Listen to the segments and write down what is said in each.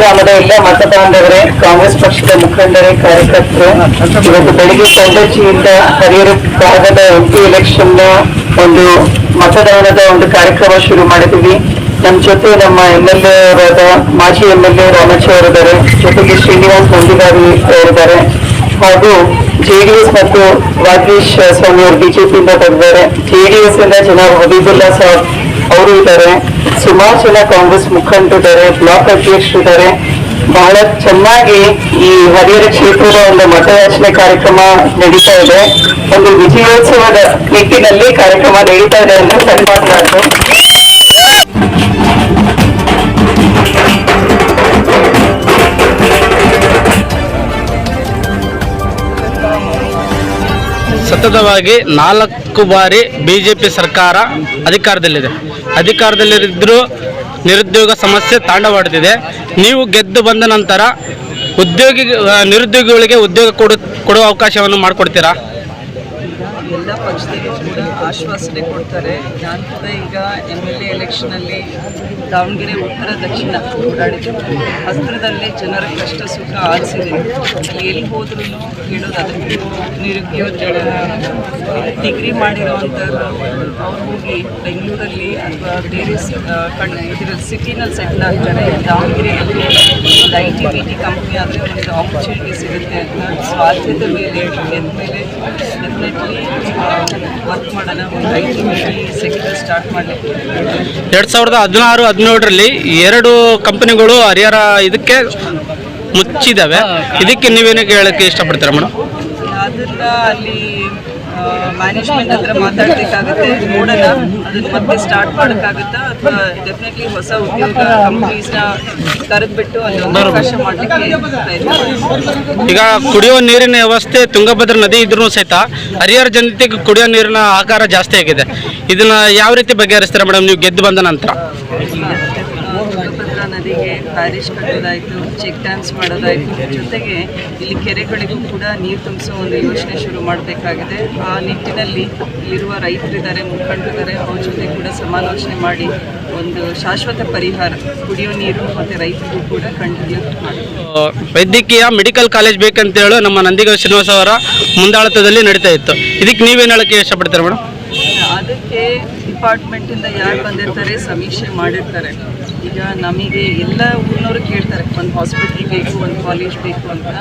ಗ್ರಾಮದ ಎಲ್ಲ ಮತದಾರರೇ ಕಾಂಗ್ರೆಸ್ ಪಕ್ಷದ ಮುಖಂಡರೇ, ಕಾರ್ಯಕರ್ತರು, ಇವತ್ತು ಬೆಳಿಗ್ಗೆ ಕೊಂಡಚಿಯಿಂದ ಹರಿಹರ ಭಾಗದ ಎಂ ಪಿ ಎಲೆಕ್ಷನ್ ಒಂದು ಮತದಾನದ ಒಂದು ಕಾರ್ಯಕ್ರಮ ಶುರು ಮಾಡಿದ್ವಿ ನಮ್ಮ ಜೊತೆ ನಮ್ಮ ಎಂ ಎಲ್ ಎ ಅವರಾದ ಮಾಜಿ ಎಂ ಎಲ್ ಎ ರಾಮಚ ಅವರಿದ್ದಾರೆ. ಜೊತೆಗೆ ಶ್ರೀನಿವಾಸ್ ಮಂಡಿಗಾರಿ ಅವರಿದ್ದಾರೆ. ಹಾಗೂ ಜೆಡಿಎಸ್ ಮತ್ತು ರಾಜೇಶ್ ಸ್ವಾಮಿ ಅವರು ಬಿಜೆಪಿಯಿಂದ ಬಂದಿದ್ದಾರೆ. ಜೆಡಿಎಸ್ ಇಂದ ಜನ ಹಬೀಬುಲ್ಲಾ ಸಾಬ್ ಅವರು ಇದ್ದಾರೆ. ಸುಮಾರು ಜನ ಕಾಂಗ್ರೆಸ್ ಮುಖಂಡರಿದ್ದಾರೆ, ಬ್ಲಾಕ್ ಅಧ್ಯಕ್ಷರಿದ್ದಾರೆ. ಬಹಳ ಚೆನ್ನಾಗಿ ಈ ಹರಿಹರ ಕ್ಷೇತ್ರದ ಒಂದು ಮತಯಾಚನೆ ಕಾರ್ಯಕ್ರಮ ನಡೀತಾ ಇದೆ. ಒಂದು ವಿಜಯೋತ್ಸವದ ನಿಟ್ಟಿನಲ್ಲಿ ಕಾರ್ಯಕ್ರಮ ನಡೀತಾ ಇದೆ ಅಂತ ಸನ್ಮಾನವಾದ್ರು ಸತತವಾಗಿ ನಾಲ್ಕು ಬಾರಿ ಬಿಜೆಪಿ ಸರ್ಕಾರ ಅಧಿಕಾರದಲ್ಲಿದೆ. ಅಧಿಕಾರದಲ್ಲಿದ್ದರೂ ನಿರುದ್ಯೋಗ ಸಮಸ್ಯೆ ತಾಂಡವಾಡುತ್ತಿದೆ ನೀವು ಗೆದ್ದು ಬಂದ ನಂತರ ಉದ್ಯೋಗಿ ನಿರುದ್ಯೋಗಿಗಳಿಗೆ ಉದ್ಯೋಗ ಕೊಡು, ಕೊಡುವ ಅವಕಾಶವನ್ನು ಮಾಡಿಕೊಡ್ತೀರಾ? ಎಲ್ಲ ಪಕ್ಷದಲ್ಲೂ ಕೂಡ ಆಶ್ವಾಸನೆ ಕೊಡ್ತಾರೆ. ನಾನು ಕೂಡ ಈಗ ಎಂ ಎಲ್ ಎ ಎಲೆಕ್ಷನಲ್ಲಿ ದಾವಣಗೆರೆ ಉತ್ತರ, ದಕ್ಷಿಣ ಓಡಾಡಿದ್ದೀನಿ ಹತ್ತಿರದಲ್ಲೇ ಜನರ ಕಷ್ಟ, ಸುಖ ಆಲಿಸಿದ್ದೀನಿ ಅಲ್ಲಿ ಎಲ್ಲಿ ಹೋದ್ರೂ ಹೇಳೋದು ಅದಕ್ಕೆ ನಿರುದ್ಯೋಗ ಡಿಗ್ರಿ ಮಾಡಿರೋವಂಥವ್ರು ಅವ್ರು ಹೋಗಿ ಬೆಂಗಳೂರಲ್ಲಿ ಅಥವಾ ಬೇರೆ ಕಣ್, ಇದರಲ್ಲಿ ಸಿಟಿನಲ್ಲಿ ಸೆಟ್ಲ್ ಆಗ್ತಾರೆ. ದಾವಣಗೆರೆಯಲ್ಲಿ ಒಂದು I T B T company ಆದರೆ ಒಂದು ಆಪರ್ಚುನಿಟಿ ಸಿಗುತ್ತೆ ಅಂತ ಸ್ವಾರ್ಥದ ಮೇಲೆ ಎಂದ ಮೇಲೆ ಡೆಫಿನೆಟ್ಲಿ ವರ್ಕ್ ಮಾಡೋಣ ಒಂದು I T B T sector start ಮಾಡಲಿಕ್ಕೆ ಎರಡು ಸಾವಿರದ ಹದಿನಾರು ಹದಿನೇಳರಲ್ಲಿ ಎರಡು ಕಂಪನಿಗಳು ಹರಿಹರ ಇದಕ್ಕೆ ಮುಚ್ಚಿದ್ದಾವೆ ಇದಕ್ಕೆ ನೀವೇನಕ್ಕೆ ಹೇಳಕ್ಕೆ ಇಷ್ಟಪಡ್ತೀರಾ ಮೇಡಮ್? ಅಲ್ಲಿ ಮ್ಯಾನೇಜ್ಮೆಂಟ್ ಹತ್ರ ಮಾತಾಡ್ಬೇಕಾಗುತ್ತೆ ನೋಡೋಣ ಅದನ್ನ ಮತ್ತೆ ಸ್ಟಾರ್ಟ್ ಮಾಡೋಕ್ಕಾಗುತ್ತಾ ಅಥವಾ ಡೆಫಿನೆಟ್ಲಿ ಹೊಸ ಉದ್ಯೋಗ ಕಂಪ್ನೀಸ್ನ ಕರೆದ್ಬಿಟ್ಟು ಅಲ್ಲಿ ಒಂದು ಅವಕಾಶ ಮಾಡಲಿಕ್ಕೆ. ಈಗ ಕುಡಿಯುವ ನೀರಿನ ವ್ಯವಸ್ಥೆ ತುಂಗಭದ್ರಾ ನದಿ ಇದ್ರೂ ಸಹಿತ ಹರಿಹರ ಜನತೆಗೆ ಕುಡಿಯೋ ನೀರಿನ ಆಕಾರ ಜಾಸ್ತಿ ಆಗಿದೆ. ಇದನ್ನ ಯಾವ ರೀತಿ ಬಗೆಹರಿಸ್ತೀರಾ ಮೇಡಮ್? ನೀವು ಗೆದ್ದು ಬಂದ ನಂತರ. ನದಿಗೆ ಪ್ಯಾರಿಶ್ ಕಟ್ಟೋದಾಯಿತು ಚೆಕ್ ಡ್ಯಾನ್ಸ್ ಮಾಡೋದಾಯಿತು ಜೊತೆಗೆ ಇಲ್ಲಿ ಕೆರೆಗಳಿಗೂ ಕೂಡ ನೀರು ತುಂಬಿಸೋ ಒಂದು ಯೋಜನೆ ಶುರು ಮಾಡಬೇಕಾಗಿದೆ. ಆ ನಿಟ್ಟಿನಲ್ಲಿ ಇಲ್ಲಿರುವ ರೈತರಿದ್ದಾರೆ ಮುಖಂಡರಿದ್ದಾರೆ ಅವ್ರ ಜೊತೆ ಕೂಡ ಸಮಾಲೋಚನೆ ಮಾಡಿ ಒಂದು ಶಾಶ್ವತ ಪರಿಹಾರ ಕುಡಿಯೋ ನೀರು ಮತ್ತು ರೈತರಿಗೂ ಕೂಡ ಕಂಟಿನ್ಯೂ ವೈದ್ಯಕೀಯ ಮೆಡಿಕಲ್ ಕಾಲೇಜ್ ಬೇಕಂತ ಹೇಳಿ ನಮ್ಮ ನಂದಿಗ ಶ್ರೀನಿವಾಸ ಅವರ ಮುಂದಾಳತದಲ್ಲಿ ನಡೀತಾ ಇತ್ತು. ಇದಕ್ಕೆ ನೀವೇನು ಹೇಳಕ್ಕೆ ಇಷ್ಟಪಡ್ತೀರಾ ಮೇಡಮ್ ಅದಕ್ಕೆ ಡಿಪಾರ್ಟ್ಮೆಂಟಿಂದ ಯಾರು ಬಂದಿರ್ತಾರೆ ಸಮೀಕ್ಷೆ ಮಾಡಿರ್ತಾರೆ. ಈಗ ನಮಗೆ ಎಲ್ಲ ಊರಿನವರು ಕೇಳ್ತಾರೆ, ಒಂದು ಹಾಸ್ಪಿಟ್ಲ್ ಬೇಕು, ಒಂದು ಕಾಲೇಜ್ ಬೇಕು ಅಂತ.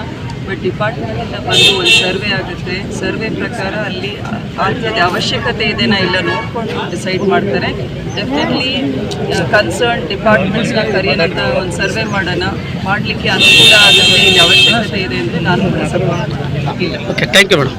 ಬಟ್ ಡಿಪಾರ್ಟ್ಮೆಂಟಿಂದ ಬಂದು ಒಂದು ಸರ್ವೆ ಆಗುತ್ತೆ. ಸರ್ವೆ ಪ್ರಕಾರ ಅಲ್ಲಿ ಆದ್ಯತೆ ಅವಶ್ಯಕತೆ ಇದೆನಾ ಇಲ್ಲ ನೋಡ್ಕೊಂಡು ಡಿಸೈಡ್ ಮಾಡ್ತಾರೆ. ಡೆಫಿನೆಟ್ಲಿ ಕನ್ಸರ್ನ್ ಡಿಪಾರ್ಟ್ಮೆಂಟ್ಸ್ನ ಕರೆಯೋದಂತ ಒಂದು ಸರ್ವೆ ಮಾಡೋಣ. ಮಾಡಲಿಕ್ಕೆ ಅನುಕೂಲ ಆಗುತ್ತೆ, ಇಲ್ಲಿ ಅವಶ್ಯಕತೆ ಇದೆ ಅಂದರೆ ನಾನು ಇಲ್ಲ. Okay thank you madam